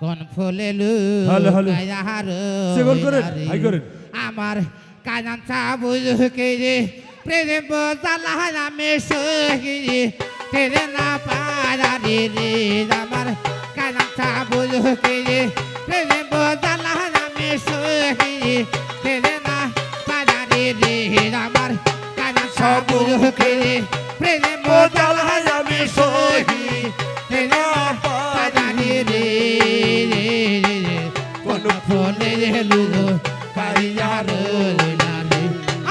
কোন। আমার কাজান চাবুজ কে রে? প্রেম বোঝালা আমি সহি তেরে না পারি রে আমার কাজান চাবুজ কে রে? প্রেম বোঝালা আমি সহি তেরে না পারি রে আমার কাজান চাবুজ কে রে? প্রেম বোঝালা লালে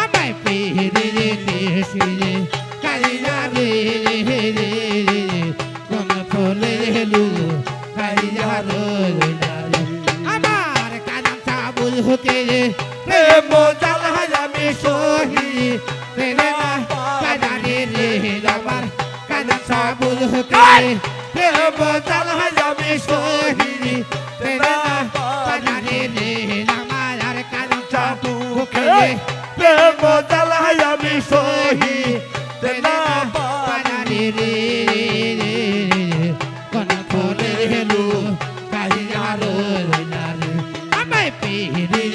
আমায় পেরে রে দেশে কারিয়ার রে কালিয়ার লারে আমায় পেরে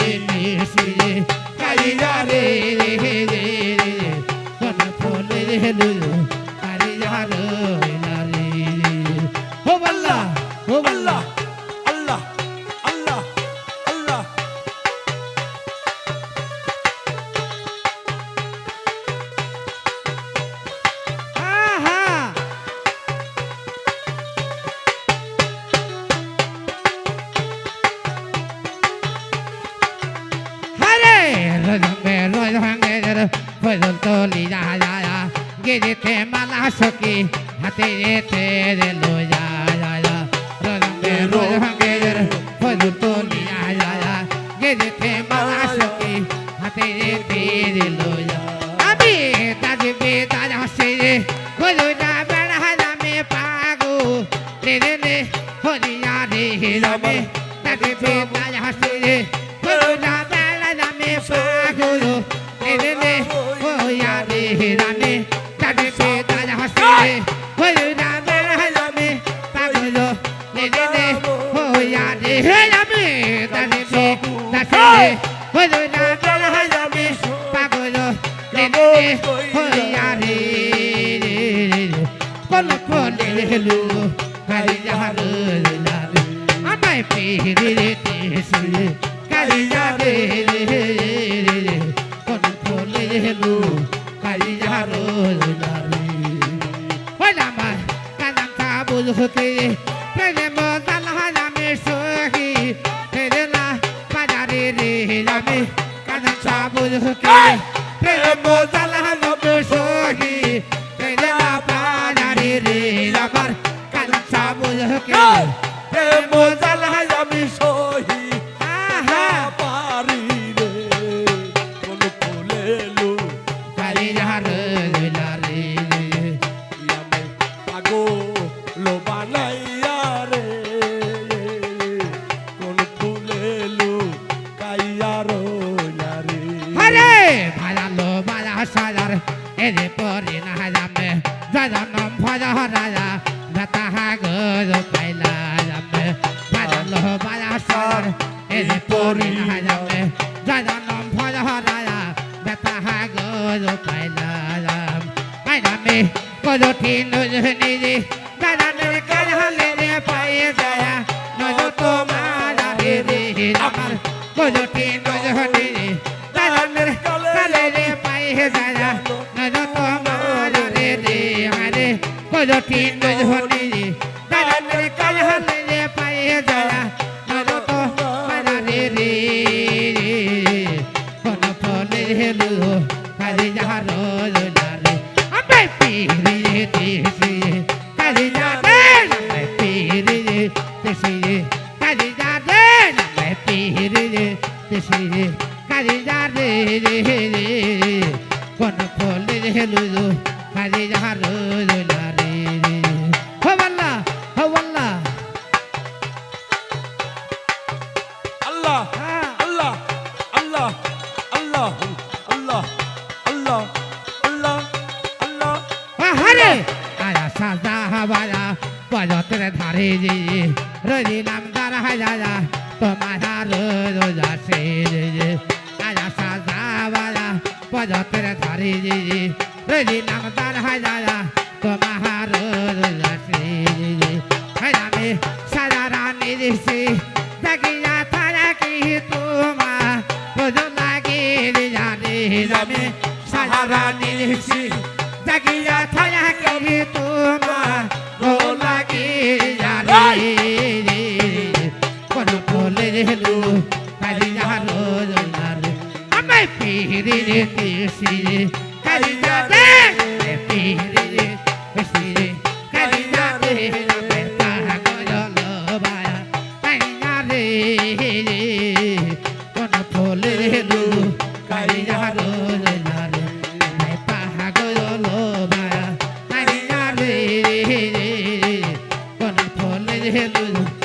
ফজল তলি যা যা যা গেজেতে মালা সকি হাতে যেতে রে লো যা যা যা রজঙ্গে রজঙ্গে ফজল তলি যা যা যা গেজেতে মালা সকি হাতে যেতে রে লো যা আমি তাজে বে তাজ হাসে রে হলো যা বেড়া নামে পাগো। রে রে হলিয়া রে, রামে তাজে বে তাজ হাসে রে হলিয়া রে। রামে তাজে বে তাজ হাসে? রে হলো যা বেড়া নামে পাগো রে রে রে হলিয়া রে। রামে বে তাজে রে হইয়া কোন হেলু আমায় রে। হতে প্রেম জালা নামে সহি। না বাজারে রে আমার কানাম কাবুল হতে প্রেম জ্বালাই আমি সহি। আহা! পারি রে। কোন কালি আমি পাগল না যাবে জনম ভজা রাজা গাতা হাগর পাইলা যাবে ভালো বালা সাজার এরে পরে না যাবে জনম ভজা রাজা গাতা হাগর পাইলা যাম পাইলামে কদটি নজনি রে দাদানের কাজ হলে রে পায়ে যায় নজ তোমার রে রে আমার কদটি নজনি রে দাদানের কদটি নজনি রে দাদানের কাজ হলে রে পায়ে যায় নজ তোমার রে রে রে কোন ফলে হেলু কাজে যাহার আয়া সাজা হাবায়া বাজতের ধারে যে যা রোজা সে আয়া সাজা পজতের ধারি রইলাম দাঁড়া যা তোমার রোজা সে আমি সারা রানী কি তোমার? রোজ লাগি জানি আমি সারা দেখিয়া তারা কি তোমার কোন ফুলে হেলু কালিয়া রোজ নারে আমি পিহিরি রে কালিয়া রে পিহিরি ফুলে